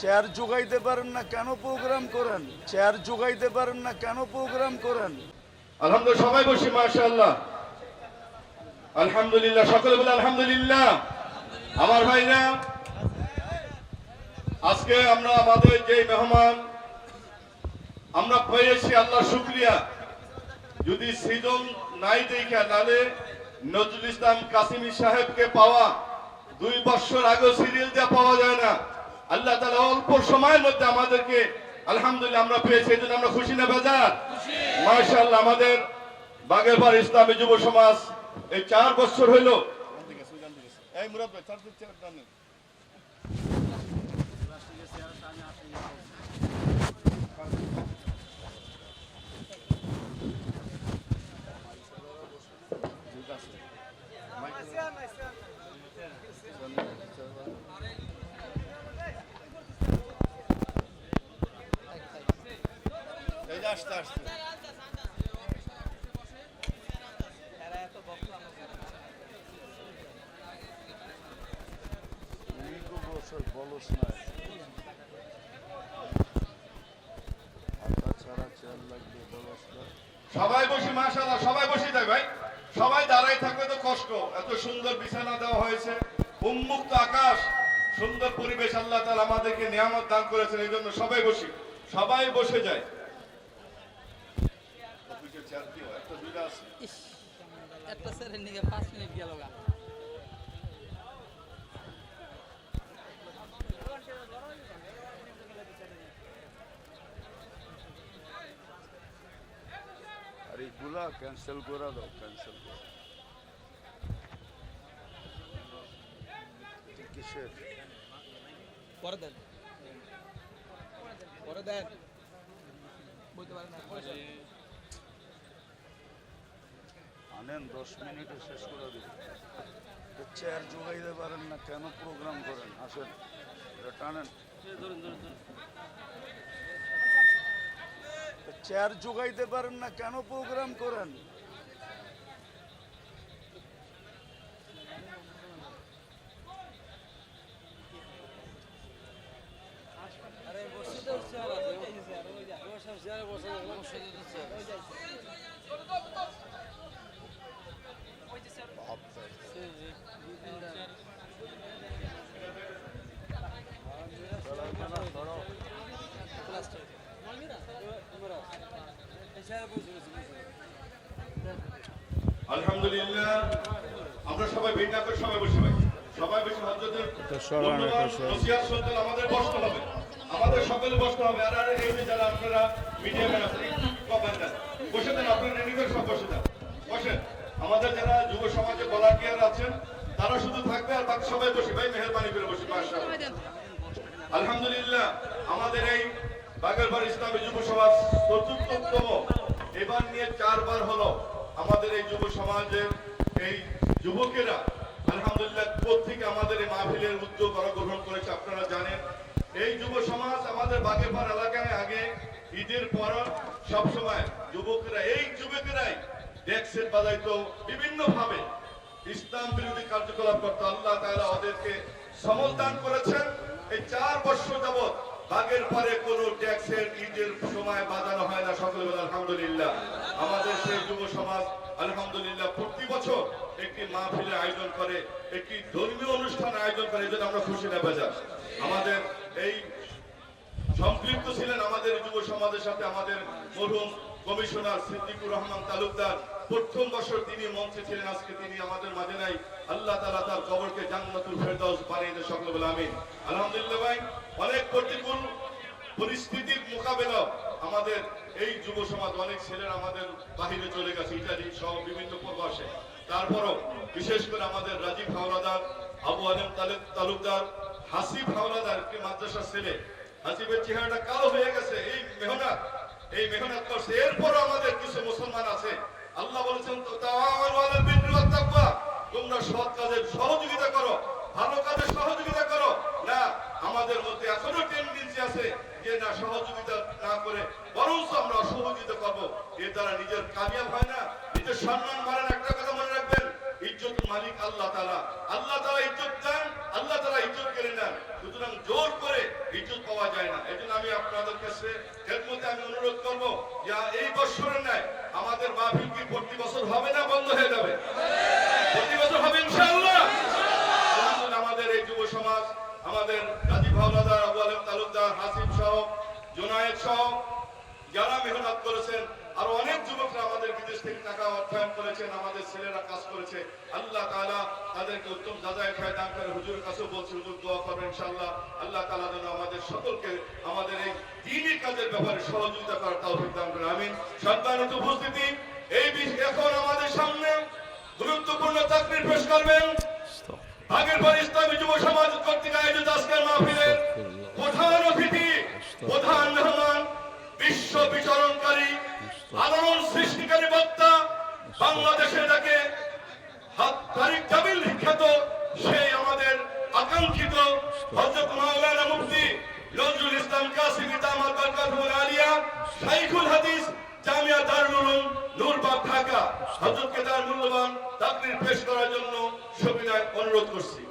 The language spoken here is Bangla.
চেয়ার যোগাইতে পারেন না কেন প্রোগ্রাম করেন চেয়ার যোগাইতে পারেন না কেন প্রোগ্রাম করেন আলহামদুলিল্লাহ সবাই বসি মাশাআল্লাহ আলহামদুলিল্লাহ সকলে বলে আলহামদুলিল্লাহ আমার ভাইরা আজকে আমরা আমাদের যে মেহমান, আমরা পেয়েছি আল্লাহ শুক্রিয়া। যদি সৃজন নাই দেখা নালে নজরুল ইসলাম কাসিমি সাহেবকে পাওয়া, দুই বছর আগে সিরিয়াল দেওয়া পাওয়া যায় না। আল্লাহ তালা অল্প সময়ের মধ্যে আমাদেরকে আলহামদুলিল্লাহ আমরা পেয়েছি এই জন্য আমরা খুশি না বেজার? মার্শাল্লাহ আমাদের বাগেরপাড় ইসলামী যুব সমাজ এই চার বছর হইল। এই মুরাদ ভাই, চার সবাই সবাই ভাই। সবাই দাঁড়াই থাকবে তো কষ্ট। এত সুন্দর বিছানা দেওয়া হয়েছে, উন্মুক্ত আকাশ, সুন্দর পরিবেশ আল্লাহ তাআলা আমাদেরকে নিয়ামত দান করেছেন এই জন্য সবাই বসি। সবাই বসে যায়। কি একটা দুইটা আছে। ইস, একটা স্যারের নিকে পাঁচ মিনিট গেল গা। আর এইগুলা ক্যান্সেল করে দাও ক্যান্সেল করে কিসের? পরে দেন। পরে দেন। বলতে পারেন না। আনেন দশ মিনিটে শেষ করে দিন চেয়ার যোগাইতে পারেন না কেন প্রোগ্রাম করেন আসেন এটা টানেন চেয়ার যোগাইতে পারেন না কেন প্রোগ্রাম করেন আরে বসে তো চেয়ার আছে বসে চেয়ার আলহামদুলিল্লাহ। আমরা সবাই ভিন্ন করে সবাই বসে সবাই বসে হজরতের সরান, মূল্যবান এটা সরান। নসিহত শুনতেন আমাদের বসতে হবে। আমাদের সকলে বসতে হবে। আর আর এই যে যারা আপনারা মিডিয়ামে আছেন কমেন্ট দেন বসে দেন আপনারা রেডি করে সব বসে দেন বসেন। আমাদের যারা যুব সমাজে ভলান্টিয়ার আছেন তারা শুধু থাকবে আর বাকি সবাই বসে ভাই মেহরবানি করে বসে আলহামদুলিল্লাহ আমাদের এই বাগেরবাড়ি ইসলামী যুব সমাজ চতুর্থতম। এবার নিয়ে চারবার হলো। আমাদের এই যুব সমাজের এই যুবকেরা, আলহামদুলিল্লাহ থেকে আমাদের এই মাহফিলের উদ্যোগ ওরা গ্রহণ করেছে, আপনারা জানেন। এই যুব সমাজ আমাদের বাগেরপাড় এলাকায় আগে ঈদের পর সবসময় যুবকেরা, এই যুবকেরাই ডেক সেট বাজাইতো বিভিন্ন ভাবে ইসলাম বিরোধী কার্যকলাপ করতো, আল্লাহ তাআলা ওদেরকে সমল দান করেছেন। এই চার বছর যাবৎ বাগের পরে কোন ট্যাক্সের ঈদের সময় বাজানো হয় না সকলে বলে, আলহামদুলিল্লাহ। আমাদের সেই যুব সমাজ, আলহামদুলিল্লাহ। প্রতি বছর একটি মাহফিলের আয়োজন করে, একটি ধর্মীয় অনুষ্ঠান আয়োজন করে, এই জন্য আমরা খুশি না, বাজার। আমাদের এই সম্পৃক্ত ছিলেন আমাদের যুব সমাজের সাথে আমাদের মরহুম কমিশনার সিদ্দিকুর রহমান তালুকদার। প্রথম বছর তিনি মঞ্চে ছিলেন, আজকে তিনি আমাদের মাঝে নাই। আল্লাহ তাআলা তার কবরকে জান্নাতুল ফেরদাউস বানিয়ে দেন সকলে বলে আমিন। আলহামদুলিল্লাহ ভাই, অনেক প্রতিকূল পরিস্থিতির মোকাবেলা আমাদের এই যুব সমাজ, অনেক ছেলেরা আমাদের বাহিরে চলে গেছে ইত্যাদি সহ বিভিন্ন প্রবাসে। তারপরও বিশেষ করে আমাদের রাজীব হাওলাদার, আবু আলম তালুকদার, হাসিব হাওলাদার, একটি মাদ্রাসার ছেলে হাসিবের চেহারাটা কালো হয়ে গেছে। এই মেহনত এই মেহনত করছে এরপরও আমাদের কিছু মুসলমান আছে। আল্লাহ বলেছেন তোমরা সৎ কাজে সহযোগিতা করো, ভালো কাজে সহযোগিতা করো। না, আমাদের মধ্যে এখনও টেন্ডেন্সি আছে যে না সহযোগিতা না করে বরং আমরা অসহযোগিতা করব। এর দ্বারা নিজের কামিয়াব হয় না। নিজের সম্মান বাড়ান একটা কথা মনে রাখবেন, ইজ্জত মালিক আল্লাহ তাআলা। আল্লাহ তাআলা ইজ্জত দেন, আল্লাহ তাআলা ইজ্জত কেড়ে নেন। সুতরাং জোর করে ইজ্জত পাওয়া আসছে এর মধ্যে আমি অনুরোধ করব এই বছরের ন্যায় আমাদের মাহফিল কি প্রতি বছর হবে না বন্ধ হয়ে যাবে? প্রতি বছর হবে ইনশাআল্লাহ। আমাদের এই যুব সমাজ, আমাদের রাজীব হাওলাদার, আবু আলম তালুকদার, হাসিম সহ, জোনায়েদ সহ, যারা মেহনত করেছেন আরও অনেক যুবকরা আমাদের বিদেশ থেকে টাকা অর্থায়ন করেছেন, আমাদের ছেলেরা কাজ করেছে। আল্লাহ তাআলা তাদেরকে উত্তম যাচাই খায় দান করে হুজুর, দোয়া করবেন ইনশাআল্লাহ। আল্লাহ তাআলা যেন আমাদের সকলকে আমাদের এই দিনই কাজের ব্যাপারে সহযোগিতা করার তৌফিক দান আমিন। উপস্থিতি, এই এখন আমাদের সামনে গুরুত্বপূর্ণ চাকরির পেশ করবেন আগের পর ইসলামী যুব সমাজ কর্তৃক আয়োজিত আজকের মাহফিলের প্রধান অতিথি, প্রধান মেহমান, বিশ্ব আলোড়ন সৃষ্টিকারী বক্তা বাংলাদেশে হাত- তারিক জামিল বিখ্যাত, সেই আমাদের আকাঙ্ক্ষিত হযরত মাওলানা মুফতি নজরুল ইসলাম কাসিমি দামাত বরকাতুল আলিয়া, শাইখুল হাদিস, জামিয়া দারুল নূরবাগ, ঢাকা। হযরতকে তার মূল্যবান তাকরীর পেশ করার জন্য সবিনয় অনুরোধ করছি।